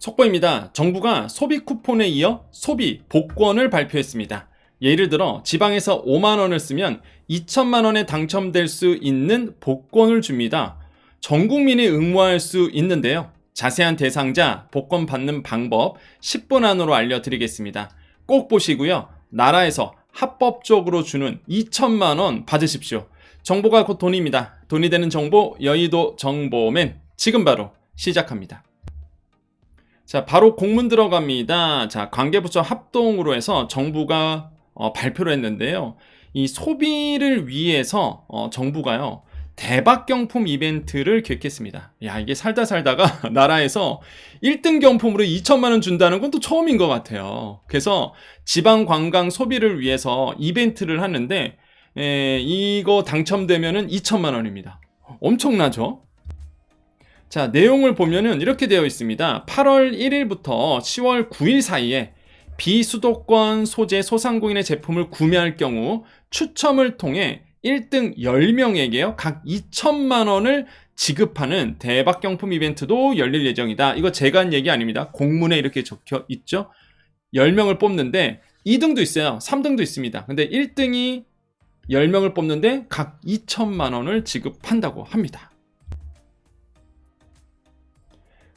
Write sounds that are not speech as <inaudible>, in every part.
속보입니다. 정부가 소비 쿠폰에 이어 소비 복권을 발표했습니다. 예를 들어 지방에서 5만 원을 쓰면 2천만 원에 당첨될 수 있는 복권을 줍니다. 전 국민이 응모할 수 있는데요. 자세한 대상자, 복권 받는 방법 10분 안으로 알려드리겠습니다. 꼭 보시고요. 나라에서 합법적으로 주는 2천만 원 받으십시오. 정보가 곧 돈입니다. 돈이 되는 정보 여의도 정보맨 지금 바로 시작합니다. 자, 바로 공문 들어갑니다. 자, 관계부처 합동으로 해서 정부가 어, 발표를 했는데요. 이 소비를 위해서 어, 정부가요. 대박 경품 이벤트를 기획했습니다. 야, 이게 살다 살다가 <laughs> 나라에서 1등 경품으로 2천만 원 준다는 건 또 처음인 것 같아요. 그래서 지방 관광 소비를 위해서 이벤트를 하는데 에, 이거 당첨되면은 2천만 원입니다. 엄청나죠? 자, 내용을 보면은 이렇게 되어 있습니다. 8월 1일부터 10월 9일 사이에 비수도권 소재 소상공인의 제품을 구매할 경우 추첨을 통해 1등 10명에게요. 각 2천만 원을 지급하는 대박 경품 이벤트도 열릴 예정이다. 이거 제가 한 얘기 아닙니다. 공문에 이렇게 적혀 있죠. 10명을 뽑는데 2등도 있어요. 3등도 있습니다. 근데 1등이 10명을 뽑는데 각 2천만 원을 지급한다고 합니다.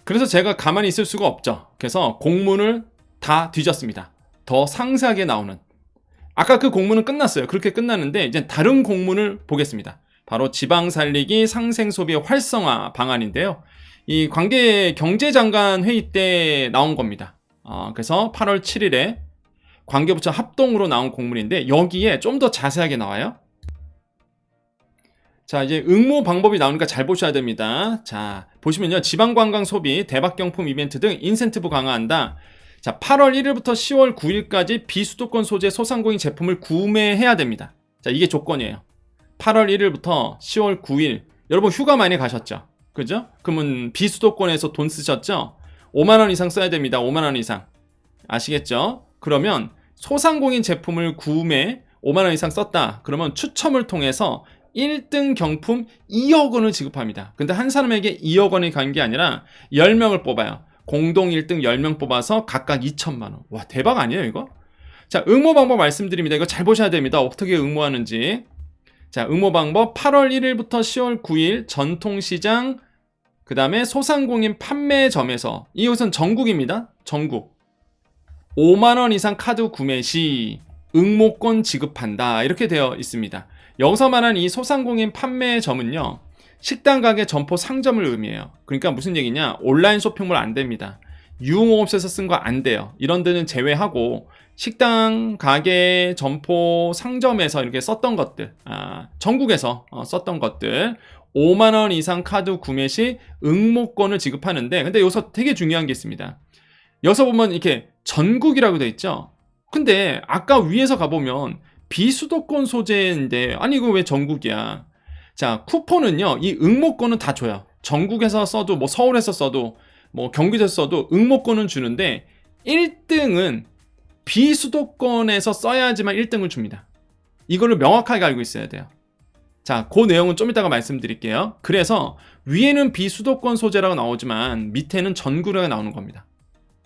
그래서 제가 가만히 있을 수가 없죠. 그래서 공문을 다 뒤졌습니다. 더 상세하게 나오는. 아까 그 공문은 끝났어요. 그렇게 끝났는데 이제 다른 공문을 보겠습니다. 바로 지방 살리기 상생 소비 활성화 방안인데요. 이 관계 경제장관 회의 때 나온 겁니다. 어, 그래서 8월 7일에 관계부처 합동으로 나온 공문인데 여기에 좀 더 자세하게 나와요. 자, 이제 응모 방법이 나오니까 잘 보셔야 됩니다. 자, 보시면요. 지방관광 소비, 대박경품 이벤트 등 인센티브 강화한다. 자, 8월 1일부터 10월 9일까지 비수도권 소재 소상공인 제품을 구매해야 됩니다. 자, 이게 조건이에요. 8월 1일부터 10월 9일. 여러분 휴가 많이 가셨죠? 그죠? 그러면 비수도권에서 돈 쓰셨죠? 5만원 이상 써야 됩니다. 5만원 이상. 아시겠죠? 그러면 소상공인 제품을 구매 5만원 이상 썼다. 그러면 추첨을 통해서 1등 경품 2억 원을 지급합니다. 근데 한 사람에게 2억 원이 간 게 아니라 10명을 뽑아요. 공동 1등 10명 뽑아서 각각 2천만 원. 와, 대박 아니에요, 이거? 자, 응모 방법 말씀드립니다. 이거 잘 보셔야 됩니다. 어떻게 응모하는지. 자, 응모 방법 8월 1일부터 10월 9일 전통시장 그 다음에 소상공인 판매점에서 이것은 전국입니다. 전국 5만원 이상 카드 구매 시 응모권 지급한다 이렇게 되어 있습니다. 여기서 말한 이 소상공인 판매점은요 식당 가게 점포 상점을 의미해요. 그러니까 무슨 얘기냐 온라인 쇼핑몰 안 됩니다. 유흥업소에서 쓴 거 안 돼요. 이런 데는 제외하고 식당, 가게, 점포, 상점에서 이렇게 썼던 것들, 아, 전국에서 어, 썼던 것들, 5만 원 이상 카드 구매 시 응모권을 지급하는데, 근데 여기서 되게 중요한 게 있습니다. 여기서 보면 이렇게 전국이라고 돼 있죠. 근데 아까 위에서 가보면 비수도권 소재인데, 아니 이거 왜 전국이야? 자, 쿠폰은요, 이 응모권은 다 줘요. 전국에서 써도, 뭐 서울에서 써도, 뭐 경기도에서 써도 응모권은 주는데, 1등은 비수도권에서 써야지만 1등을 줍니다. 이거를 명확하게 알고 있어야 돼요. 자, 그 내용은 좀 이따가 말씀드릴게요. 그래서 위에는 비수도권 소재라고 나오지만 밑에는 전국이라고 나오는 겁니다.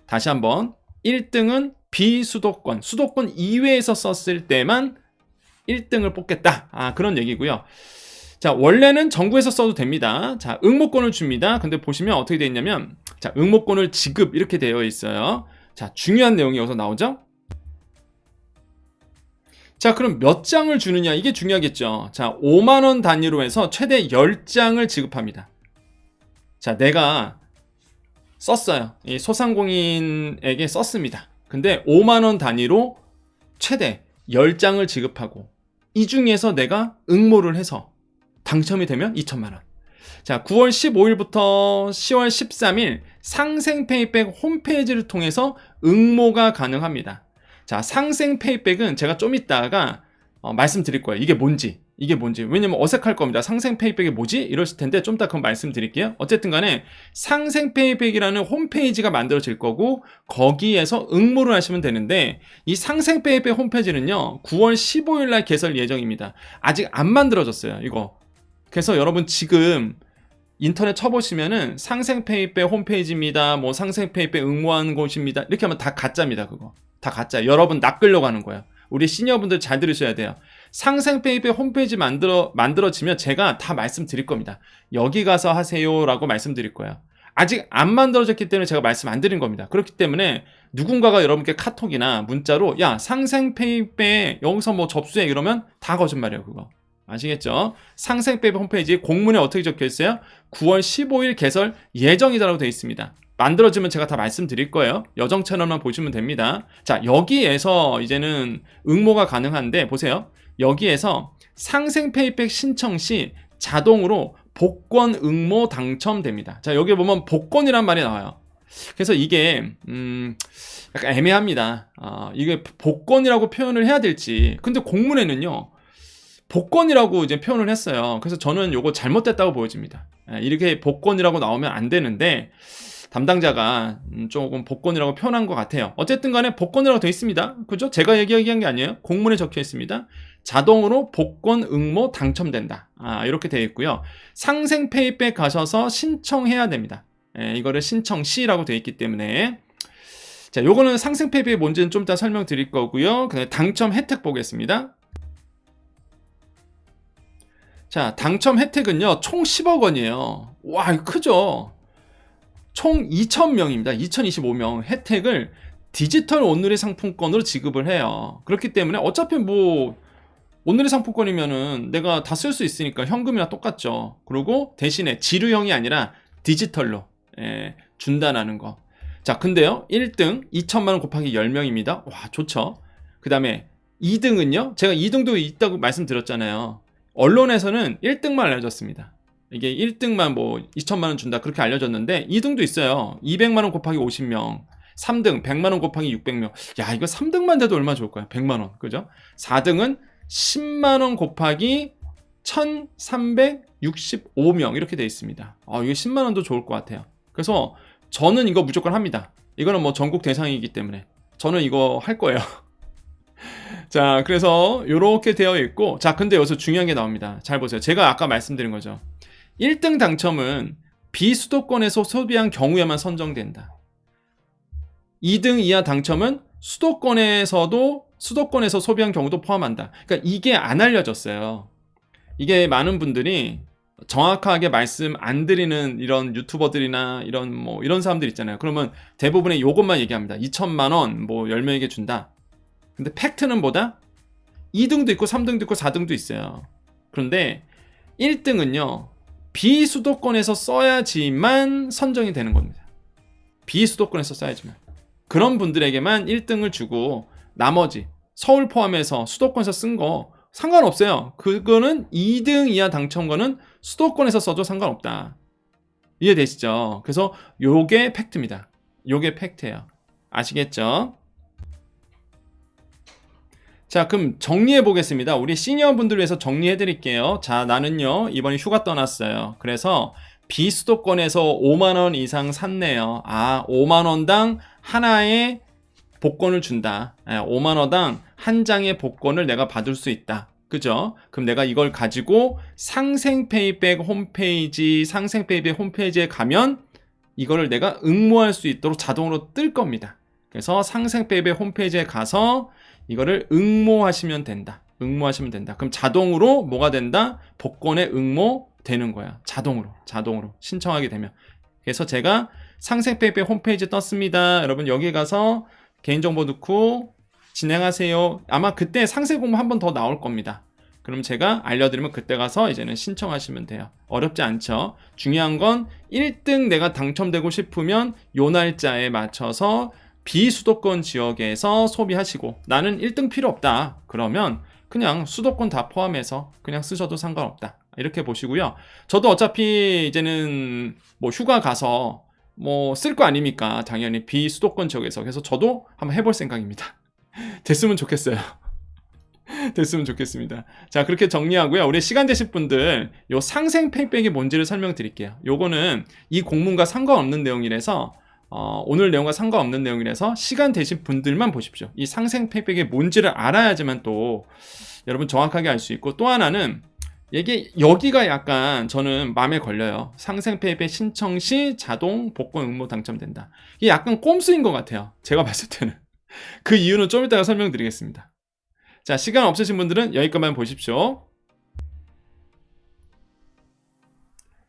다시 한번 1등은 비수도권, 수도권 이외에서 썼을 때만 1등을 뽑겠다. 아, 그런 얘기고요. 자, 원래는 전국에서 써도 됩니다. 자, 응모권을 줍니다. 근데 보시면 어떻게 되어 있냐면, 자, 응모권을 지급 이렇게 되어 있어요. 자, 중요한 내용이 여기서 나오죠? 자, 그럼 몇 장을 주느냐? 이게 중요하겠죠. 자, 5만 원 단위로 해서 최대 10장을 지급합니다. 자, 내가 썼어요. 이 소상공인에게 썼습니다. 근데 5만원 단위로 최대 10장을 지급하고, 이 중에서 내가 응모를 해서 당첨이 되면 2천만원. 자, 9월 15일부터 10월 13일 상생페이백 홈페이지를 통해서 응모가 가능합니다. 자, 상생페이백은 제가 좀 이따가 어, 말씀드릴 거예요. 이게 뭔지. 이게 뭔지. 왜냐면 어색할 겁니다. 상생 페이백이 뭐지? 이러실 텐데 좀 이따 그럼 말씀드릴게요. 어쨌든 간에 상생 페이백이라는 홈페이지가 만들어질 거고 거기에서 응모를 하시면 되는데 이 상생 페이백 홈페이지는요. 9월 15일 날 개설 예정입니다. 아직 안 만들어졌어요. 이거. 그래서 여러분 지금 인터넷 쳐보시면은 상생 페이백 홈페이지입니다. 뭐 상생 페이백 응모하는 곳입니다. 이렇게 하면 다 가짜입니다. 그거 다 가짜. 여러분 낚으려고 하는 거예요. 우리 시니어분들 잘 들으셔야 돼요. 상생페이백 홈페이지 만들어 만들어지면 제가 다 말씀드릴 겁니다. 여기 가서 하세요라고 말씀드릴 거예요. 아직 안 만들어졌기 때문에 제가 말씀 안 드린 겁니다. 그렇기 때문에 누군가가 여러분께 카톡이나 문자로 야 상생페이백 여기서 뭐 접수해 이러면 다 거짓말이에요 그거. 아시겠죠? 상생페이백 홈페이지 공문에 어떻게 적혀 있어요? 9월 15일 개설 예정이다라고 되어 있습니다. 만들어지면 제가 다 말씀드릴 거예요. 여정 채널만 보시면 됩니다. 자, 여기에서 이제는 응모가 가능한데 보세요. 여기에서 상생 페이백 신청 시 자동으로 복권 응모 당첨됩니다. 자, 여기 보면 복권이란 말이 나와요. 그래서 이게 음 약간 애매합니다. 아, 이게 복권이라고 표현을 해야 될지. 근데 공문에는요. 복권이라고 이제 표현을 했어요. 그래서 저는 요거 잘못됐다고 보여집니다. 예, 이렇게 복권이라고 나오면 안 되는데 담당자가 음, 조금 복권이라고 표현한 것 같아요. 어쨌든 간에 복권이라고 되어 있습니다. 그죠? 제가 얘기한 게 아니에요. 공문에 적혀 있습니다. 자동으로 복권 응모 당첨된다. 아, 이렇게 되어 있고요. 상생 페이백 가셔서 신청해야 됩니다. 예, 이거를 신청 시라고 되어 있기 때문에 자, 요거는 상생 페이백이 뭔지는 좀 이따 설명드릴 거고요. 그다음에 당첨 혜택 보겠습니다. 자, 당첨 혜택은요, 총 10억 원이에요. 와, 이거 크죠? 총 2,000명입니다. 2,025명 혜택을 디지털 온누리 상품권으로 지급을 해요. 그렇기 때문에 어차피 뭐, 온누리 상품권이면은 내가 다 쓸 수 있으니까 현금이랑 똑같죠. 그리고 대신에 지류형이 아니라 디지털로, 예, 준다라는 거. 자, 근데요, 1등 2천만 원 곱하기 10명입니다. 와, 좋죠. 그 다음에 2등은요, 제가 2등도 있다고 말씀드렸잖아요. 언론에서는 1등만 알려졌습니다. 이게 1등만 뭐 2천만 원 준다 그렇게 알려졌는데 2등도 있어요. 200만 원 곱하기 50명. 3등 100만 원 곱하기 600명. 야, 이거 3등만 돼도 얼마 좋을까요? 100만 원. 그죠? 4등은 10만 원 곱하기 1365명 이렇게 돼 있습니다. 아, 이거 10만 원도 좋을 것 같아요. 그래서 저는 이거 무조건 합니다. 이거는 뭐 전국 대상이기 때문에 저는 이거 할 거예요. <laughs> 자, 그래서 이렇게 되어 있고, 자, 근데 여기서 중요한 게 나옵니다. 잘 보세요. 제가 아까 말씀드린 거죠. 1등 당첨은 비수도권에서 소비한 경우에만 선정된다. 2등 이하 당첨은 수도권에서도 수도권에서 소비한 경우도 포함한다. 그러니까 이게 안 알려졌어요. 이게 많은 분들이 정확하게 말씀 안 드리는 이런 유튜버들이나 이런 뭐 이런 사람들 있잖아요. 그러면 대부분의 요것만 얘기합니다. 2천만 원 뭐 10명에게 준다. 근데 팩트는 뭐다? 2등도 있고 3등도 있고 4등도 있어요. 그런데 1등은요. 비수도권에서 써야지만 선정이 되는 겁니다. 비수도권에서 써야지만. 그런 분들에게만 1등을 주고 나머지 서울 포함해서 수도권에서 쓴 거 상관없어요. 그거는 2등 이하 당첨권은 수도권에서 써도 상관없다. 이해되시죠? 그래서 요게 팩트입니다. 요게 팩트예요. 아시겠죠? 자, 그럼 정리해 보겠습니다. 우리 시니어 분들 위해서 정리해 드릴게요. 자, 나는요, 이번에 휴가 떠났어요. 그래서 비수도권에서 5만원 이상 샀네요. 아, 5만원당 하나의 복권을 준다. 5만원당 한 장의 복권을 내가 받을 수 있다. 그죠? 그럼 내가 이걸 가지고 상생페이백 홈페이지, 상생페이백 홈페이지에 가면 이거를 내가 응모할 수 있도록 자동으로 뜰 겁니다. 그래서 상생페이백 홈페이지에 가서 이거를 응모하시면 된다. 응모하시면 된다. 그럼 자동으로 뭐가 된다? 복권에 응모 되는 거야. 자동으로. 자동으로. 신청하게 되면. 그래서 제가 상생페이백 홈페이지 떴습니다. 여러분 여기 가서 개인정보 넣고 진행하세요. 아마 그때 상세 공모 한번 더 나올 겁니다. 그럼 제가 알려드리면 그때 가서 이제는 신청하시면 돼요. 어렵지 않죠? 중요한 건 1등 내가 당첨되고 싶으면 요 날짜에 맞춰서 비수도권 지역에서 소비하시고 나는 1등 필요 없다. 그러면 그냥 수도권 다 포함해서 그냥 쓰셔도 상관없다. 이렇게 보시고요. 저도 어차피 이제는 뭐 휴가 가서 뭐 쓸 거 아닙니까? 당연히 비수도권 지역에서. 그래서 저도 한번 해볼 생각입니다. <laughs> 됐으면 좋겠어요. <laughs> 됐으면 좋겠습니다. 자, 그렇게 정리하고요. 우리 시간 되실 분들, 요 상생 팩백이 뭔지를 설명드릴게요. 요거는 이 공문과 상관없는 내용이라서 어, 오늘 내용과 상관없는 내용이라서 시간 되신 분들만 보십시오. 이 상생 팩백이 뭔지를 알아야지만 또 여러분 정확하게 알 수 있고 또 하나는 이게 여기가 약간 저는 마음에 걸려요. 상생페이백 신청 시 자동 복권 응모 당첨된다. 이게 약간 꼼수인 것 같아요. 제가 봤을 때는. <laughs> 그 이유는 좀 이따가 설명드리겠습니다. 자, 시간 없으신 분들은 여기까지만 보십시오.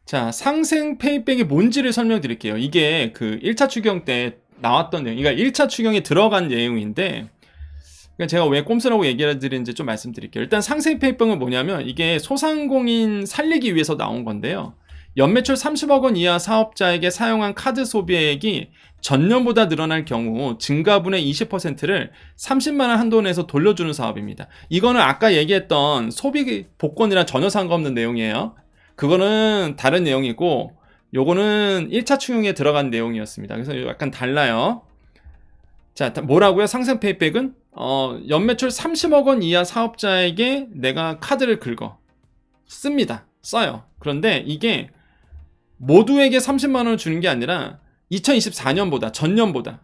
자, 상생 페이백이 뭔지를 설명드릴게요. 이게 그 1차 추경 때 나왔던 내용, 그러니까 1차 추경에 들어간 내용인데, 그러니까 제가 왜 꼼수라고 얘기를 드리는지 좀 말씀드릴게요. 일단 상생 페이백은 뭐냐면 이게 소상공인 살리기 위해서 나온 건데요. 연매출 30억 원 이하 사업자에게 사용한 카드 소비액이 전년보다 늘어날 경우 증가분의 20%를 30만 원 한도 내에서 돌려주는 사업입니다. 이거는 아까 얘기했던 소비 복권이랑 전혀 상관없는 내용이에요. 그거는 다른 내용이고 요거는 1차 추경에 들어간 내용이었습니다. 그래서 약간 달라요. 자, 뭐라고요? 상생 페이백은 어, 연매출 30억 원 이하 사업자에게 내가 카드를 긁어 씁니다. 써요. 그런데 이게 모두에게 30만 원을 주는 게 아니라 2024년보다 전년보다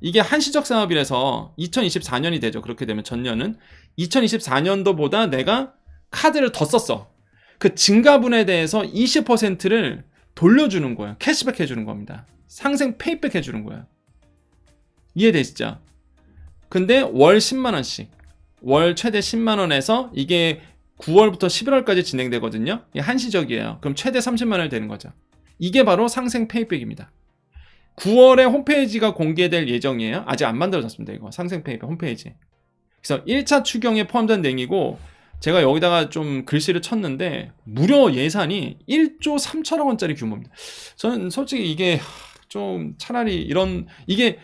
이게 한시적 사업이라서 2024년이 되죠. 그렇게 되면 전년은 2024년도보다 내가 카드를 더 썼어. 그 증가분에 대해서 20%를 돌려주는 거예요. 캐시백 해주는 겁니다. 상생 페이백 해주는 거예요. 이해되시죠? 근데 월 10만 원씩. 월 최대 10만 원에서 이게 9월부터 11월까지 진행되거든요. 한시적이에요. 그럼 최대 30만원 되는 거죠. 이게 바로 상생 페이백입니다. 9월에 홈페이지가 공개될 예정이에요. 아직 안 만들어졌습니다. 이거 상생 페이백 홈페이지. 그래서 1차 추경에 포함된 내용이고 제가 여기다가 좀 글씨를 쳤는데 무려 예산이 1조 3천억 원짜리 규모입니다. 저는 솔직히 이게 좀 차라리 이런 이게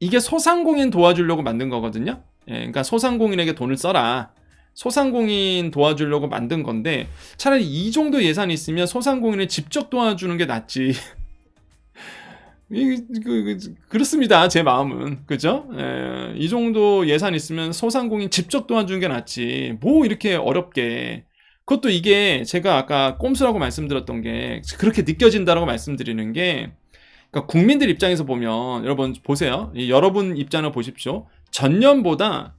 이게 소상공인 도와주려고 만든 거거든요. 예, 그러니까 소상공인에게 돈을 써라. 소상공인 도와주려고 만든 건데 차라리 이 정도 예산이 있으면 소상공인을 직접 도와주는 게 낫지. <laughs> 이, 그, 그, 그렇습니다. 제 마음은. 그죠? 에, 이 정도 예산 있으면 소상공인 직접 도와주는 게 낫지. 뭐 이렇게 어렵게. 그것도 이게 제가 아까 꼼수라고 말씀드렸던 게 그렇게 느껴진다라고 말씀드리는 게 그러니까 국민들 입장에서 보면 여러분 보세요. 여러분 입장을 보십시오. 전년보다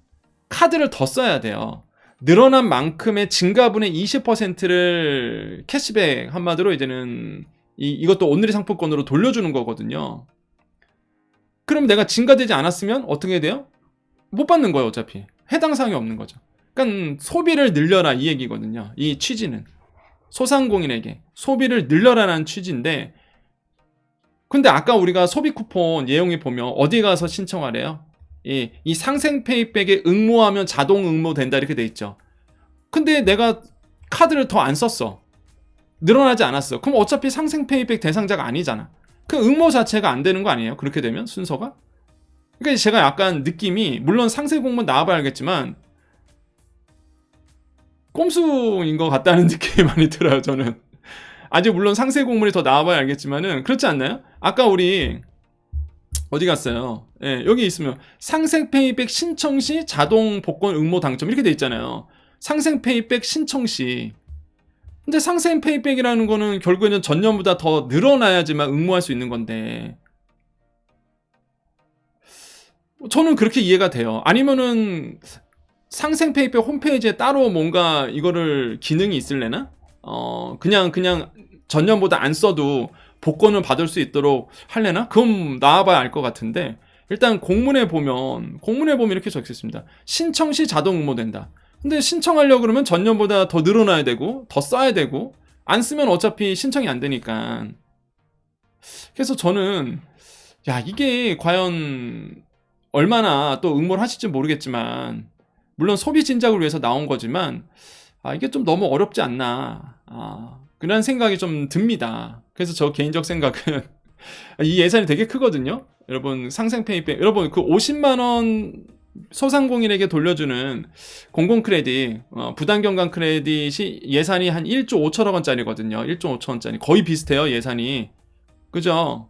카드를 더 써야 돼요. 늘어난 만큼의 증가분의 20%를 캐시백 한마디로 이제는 이, 이것도 오늘의 상품권으로 돌려주는 거거든요. 그럼 내가 증가되지 않았으면 어떻게 돼요? 못 받는 거예요, 어차피. 해당 사항이 없는 거죠. 그러니까 소비를 늘려라 이 얘기거든요. 이 취지는 소상공인에게 소비를 늘려라라는 취지인데 근데 아까 우리가 소비 쿠폰 내용에 보면 어디 가서 신청하래요? 이, 이 상생 페이백에 응모하면 자동 응모된다 이렇게 돼 있죠. 근데 내가 카드를 더 안 썼어. 늘어나지 않았어. 그럼 어차피 상생 페이백 대상자가 아니잖아. 그 응모 자체가 안 되는 거 아니에요? 그렇게 되면 순서가? 그러니까 제가 약간 느낌이 물론 상세 공문 나와봐야 알겠지만 꼼수인 것 같다는 <laughs> 느낌이 많이 들어요. 저는 아직 물론 상세 공문이 더 나와봐야 알겠지만은 그렇지 않나요? 아까 우리 어디 갔어요? 예, 여기 있으면 상생 페이백 신청 시 자동 복권 응모 당첨 이렇게 돼 있잖아요. 상생 페이백 신청 시 근데 상생 페이백이라는 거는 결국에는 전년보다 더 늘어나야지만 응모할 수 있는 건데 저는 그렇게 이해가 돼요. 아니면은 상생 페이백 홈페이지에 따로 뭔가 이거를 기능이 있을래나? 어 그냥 그냥 전년보다 안 써도 복권을 받을 수 있도록 할래나? 그럼 나와봐야 알 것 같은데 일단 공문에 보면 공문에 보면 이렇게 적혀 있습니다. 신청 시 자동 응모된다. 근데 신청하려고 그러면 전년보다 더 늘어나야 되고 더 써야 되고 안 쓰면 어차피 신청이 안 되니까 그래서 저는 야 이게 과연 얼마나 또 응모를 하실지 모르겠지만 물론 소비 진작을 위해서 나온 거지만 아 이게 좀 너무 어렵지 않나 아 그런 생각이 좀 듭니다 그래서 저 개인적 생각은 <laughs> 이 예산이 되게 크거든요 여러분 상생 페이백 여러분 그 50만 원 소상공인에게 돌려주는 공공 크레딧, 어, 부당 경감 크레딧이 예산이 한 1조 5천억 원짜리거든요. 1조 5천 원짜리. 거의 비슷해요, 예산이. 그죠?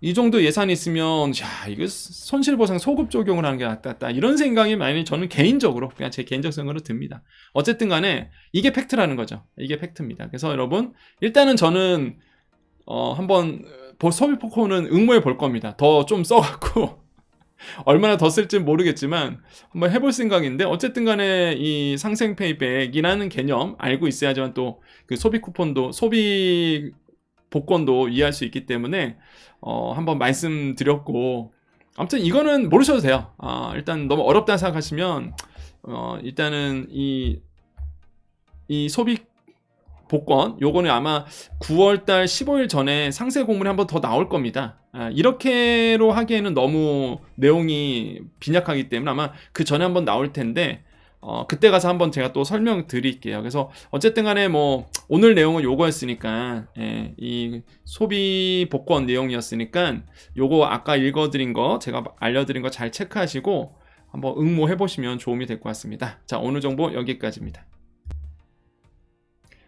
이 정도 예산이 있으면, 야, 이거 손실보상 소급 적용을 하는 게 낫다. 이런 생각이 많이 저는 개인적으로, 그냥 제 개인적 생각으로 듭니다. 어쨌든 간에, 이게 팩트라는 거죠. 이게 팩트입니다. 그래서 여러분, 일단은 저는, 어, 한번, 소비포코는 응모해 볼 겁니다. 더 좀 써갖고, <laughs> 얼마나 더 쓸지 모르겠지만 한번 해볼 생각인데 어쨌든 간에 이 상생 페이백이라는 개념 알고 있어야지만 또 그 소비 쿠폰도 소비 복권도 이해할 수 있기 때문에 어 한번 말씀드렸고 아무튼 이거는 모르셔도 돼요. 아, 일단 너무 어렵다 생각하시면 어 일단은 이 이 소비 복권 요거는 아마 9월달 15일 전에 상세 공문이 한번 더 나올 겁니다. 아, 이렇게로 하기에는 너무 내용이 빈약하기 때문에 아마 그 전에 한번 나올 텐데 어, 그때 가서 한번 제가 또 설명드릴게요. 그래서 어쨌든 간에 뭐 오늘 내용은 요거였으니까 예, 이 소비 복권 내용이었으니까 요거 아까 읽어드린 거 제가 알려드린 거 잘 체크하시고 한번 응모해 보시면 도움이 될 것 같습니다. 자 오늘 정보 여기까지입니다.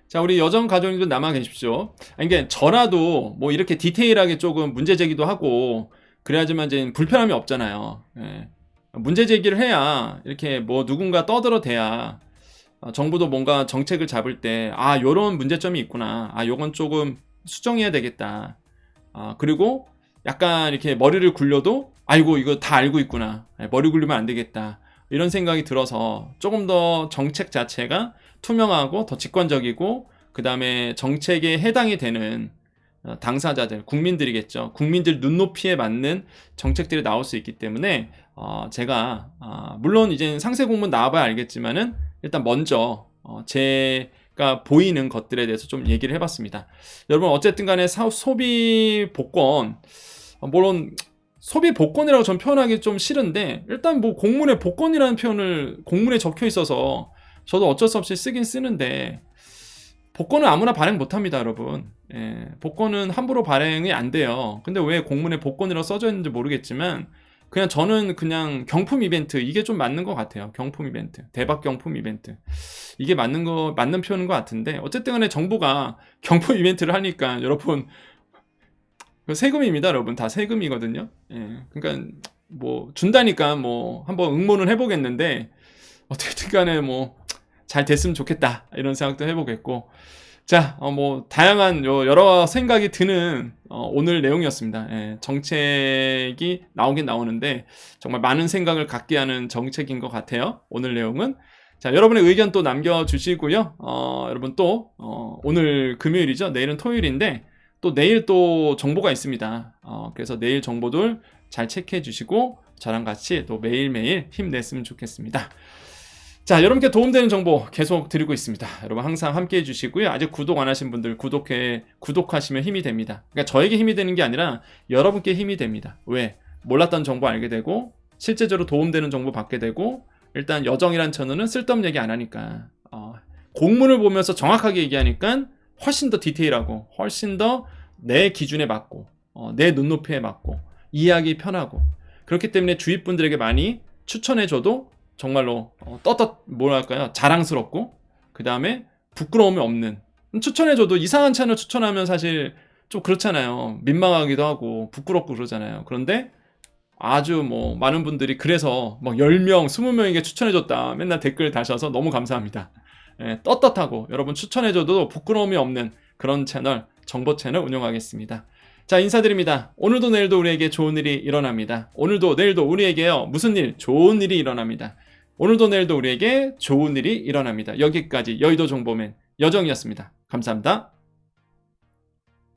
자, 우리 여정 가족님들 남아 계십시오. 아니, 그러니까 저라도 뭐 이렇게 디테일하게 조금 문제 제기도 하고 그래야지만 이제 불편함이 없잖아요. 예. 문제 제기를 해야 이렇게 뭐 누군가 떠들어 대야 어, 정부도 뭔가 정책을 잡을 때 아, 요런 문제점이 있구나. 아, 요건 조금 수정해야 되겠다. 아, 그리고 약간 이렇게 머리를 굴려도 아이고, 이거 다 알고 있구나. 예, 머리 굴리면 안 되겠다. 이런 생각이 들어서 조금 더 정책 자체가 투명하고 더 직관적이고 그 다음에 정책에 해당이 되는 어, 당사자들, 국민들이겠죠. 국민들 눈높이에 맞는 정책들이 나올 수 있기 때문에 어, 제가 어, 물론 이제 상세 공문 나와봐야 알겠지만은 일단 먼저 어, 제가 보이는 것들에 대해서 좀 얘기를 해봤습니다. 여러분 어쨌든 간에 사, 소비 복권 어, 물론 소비 복권이라고 전 표현하기 좀 싫은데 일단 뭐 공문에 복권이라는 표현을 공문에 적혀 있어서 저도 어쩔 수 없이 쓰긴 쓰는데 복권은 아무나 발행 못합니다, 여러분. 예, 복권은 함부로 발행이 안 돼요. 근데 왜 공문에 복권이라고 써져 있는지 모르겠지만 그냥 저는 그냥 경품 이벤트 이게 좀 맞는 것 같아요. 경품 이벤트, 대박 경품 이벤트 이게 맞는 거 맞는 표현인 것 같은데 어쨌든 간에 정부가 경품 이벤트를 하니까 여러분 그 세금입니다, 여러분 다 세금이거든요. 예, 그러니까 뭐 준다니까 뭐 한번 응모는 해보겠는데 어쨌든 간에 뭐 잘 됐으면 좋겠다 이런 생각도 해보겠고 자, 어, 뭐 다양한 요 여러 생각이 드는 어, 오늘 내용이었습니다. 예, 정책이 나오긴 나오는데 정말 많은 생각을 갖게 하는 정책인 것 같아요. 오늘 내용은 자, 여러분의 의견 또 남겨주시고요. 어, 여러분 또 어, 오늘 금요일이죠. 내일은 토요일인데 또 내일 또 정보가 있습니다. 어, 그래서 내일 정보들 잘 체크해 주시고 저랑 같이 또 매일매일 힘냈으면 좋겠습니다. 자, 여러분께 도움되는 정보 계속 드리고 있습니다. 여러분 항상 함께 해주시고요. 아직 구독 안 하신 분들 구독해, 구독하시면 힘이 됩니다. 그러니까 저에게 힘이 되는 게 아니라 여러분께 힘이 됩니다. 왜? 몰랐던 정보 알게 되고, 실제적으로 도움되는 정보 받게 되고, 일단 여정이란 채널은 쓸데없는 얘기 안 하니까, 어, 공문을 보면서 정확하게 얘기하니까 훨씬 더 디테일하고, 훨씬 더 내 기준에 맞고, 어, 내 눈높이에 맞고, 이해하기 편하고, 그렇기 때문에 주위 분들에게 많이 추천해줘도 정말로 어, 떳떳 뭐랄까요? 자랑스럽고 그 다음에 부끄러움이 없는. 추천해줘도 이상한 채널 추천하면 사실 좀 그렇잖아요. 민망하기도 하고 부끄럽고 그러잖아요. 그런데 아주 뭐 많은 분들이 그래서 막 10명 20명에게 추천해줬다. 맨날 댓글 다셔서 너무 감사합니다. 예, 떳떳하고 여러분 추천해줘도 부끄러움이 없는 그런 채널 정보 채널 운영하겠습니다. 자 인사드립니다. 오늘도 내일도 우리에게 좋은 일이 일어납니다. 오늘도 내일도 우리에게요 무슨 일 좋은 일이 일어납니다. 오늘도 내일도 우리에게 좋은 일이 일어납니다. 여기까지 여의도 정보맨 여정이었습니다. 감사합니다.